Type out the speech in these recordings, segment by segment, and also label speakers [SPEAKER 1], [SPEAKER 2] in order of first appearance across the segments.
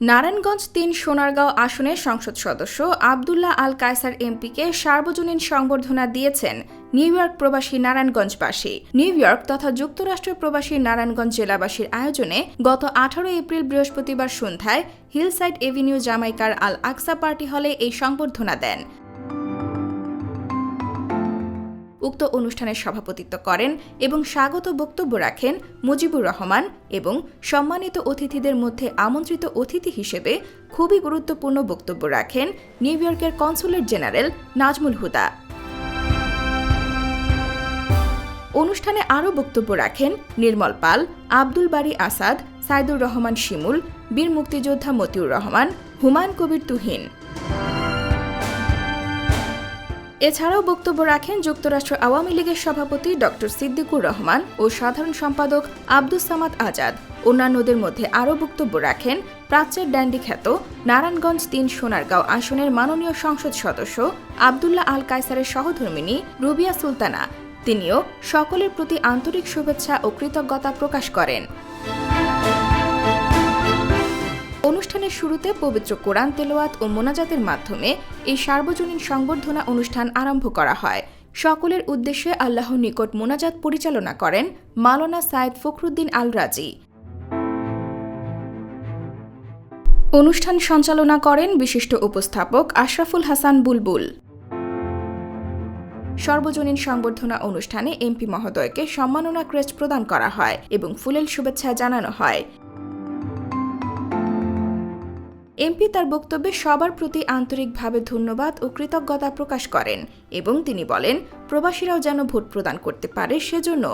[SPEAKER 1] নারায়ণগঞ্জ তিন সোনারগাঁও আসনের সংসদ সদস্য আবদুল্লাহ আল কায়সার এমপিকে সার্বজনীন সংবর্ধনা দিয়েছেন নিউ ইয়র্ক প্রবাসী নারায়ণগঞ্জবাসী। নিউ ইয়র্ক তথা যুক্তরাষ্ট্র প্রবাসী নারায়ণগঞ্জ জেলাবাসীর আয়োজনে গত আঠারো এপ্রিল বৃহস্পতিবার সন্ধ্যায় হিলসাইড এভিনিউ জামাইকার আল আকসা পার্টি হলে এই সংবর্ধনা দেন। উক্ত অনুষ্ঠানের সভাপতিত্ব করেন এবং স্বাগত বক্তব্য রাখেন মুজিবুর রহমান এবং সম্মানিত অতিথিদের মধ্যে আমন্ত্রিত অতিথি হিসেবে খুবই গুরুত্বপূর্ণ বক্তব্য রাখেন নিউ ইয়র্কের কনসুলেট জেনারেল নাজমুল হুদা। অনুষ্ঠানে আরও বক্তব্য রাখেন নির্মল পাল, আব্দুল বারী আসাদ, সাইদুর রহমান শিমুল, বীর মুক্তিযোদ্ধা মতিউর রহমান, হুমায়ুন কবির তুহিন। এছাড়াও বক্তব্য রাখেন যুক্তরাষ্ট্র আওয়ামী লীগের সভাপতি ড সিদ্দিকুর রহমান ও সাধারণ সম্পাদক আব্দুস সামাদ আজাদ। অন্যান্যদের মধ্যে আরও বক্তব্য রাখেন প্রাচ্যের ড্যান্ডি খ্যাত নারায়ণগঞ্জ তিন সোনারগাঁও আসনের মাননীয় সংসদ সদস্য আবদুল্লাহ আল কায়সারের সহধর্মিনী রুবিয়া সুলতানা। তিনিও সকলের প্রতি আন্তরিক শুভেচ্ছা ও কৃতজ্ঞতা প্রকাশ করেন। অনুষ্ঠানের শুরুতে পবিত্র কোরআন তেলোয়াত ও মোনাজাতের মাধ্যমে এই সার্বজনীন সংবর্ধনা অনুষ্ঠান আরম্ভ করা হয়। সকলের উদ্দেশ্যে আল্লাহর নিকট মোনাজাত পরিচালনা করেন মাওলানা সায়েদ ফখরুদ্দিন আল রাজি অনুষ্ঠান সঞ্চালনা করেন বিশিষ্ট উপস্থাপক আশরাফুল হাসান বুলবুল। সর্বজনীন সংবর্ধনা অনুষ্ঠানে এমপি মহোদয়কে সম্মাননা ক্রেস্ট প্রদান করা হয় এবং ফুলেল শুভেচ্ছা জানানো হয়। এমপি তার বক্তব্যে সবার প্রতি আন্তরিকভাবে ধন্যবাদ ও কৃতজ্ঞতা প্রকাশ করেন এবং তিনি বলেন, প্রবাসীরাও যেন ভোট প্রদান করতে পারে সেজন্য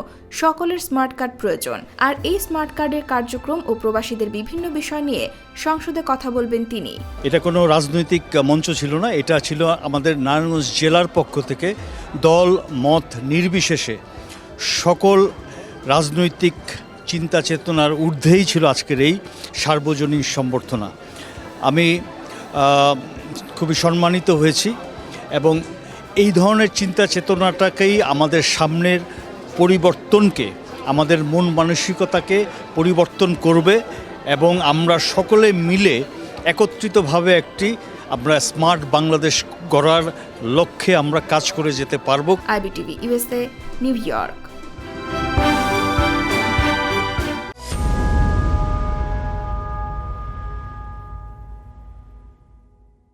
[SPEAKER 1] সকলের স্মার্ট কার্ড প্রয়োজন। আর এই স্মার্ট কার্ডের কার্যক্রম ও প্রবাসীদের বিভিন্ন বিষয় নিয়ে সংসদে কথা বলবেন তিনি।
[SPEAKER 2] এটা কোনো রাজনৈতিক মঞ্চ ছিল না, এটা ছিল আমাদের নারায়ণগঞ্জ জেলার পক্ষ থেকে দল, মত নির্বিশেষে সকল রাজনৈতিক চিন্তা চেতনার ঊর্ধ্বেই ছিল আজকের এই সার্বজনীন সম্বর্ধনা। আমি খুবই সম্মানিত হয়েছি এবং এই ধরনের চিন্তা চেতনাটাকেই আমাদের সামনের পরিবর্তনকে, আমাদের মন মানসিকতাকে পরিবর্তন করবে এবং আমরা সকলে মিলে একত্রিতভাবে একটি আমরা স্মার্ট বাংলাদেশ গড়ার লক্ষ্যে আমরা কাজ করে যেতে পারব।
[SPEAKER 1] IBTV USA New York.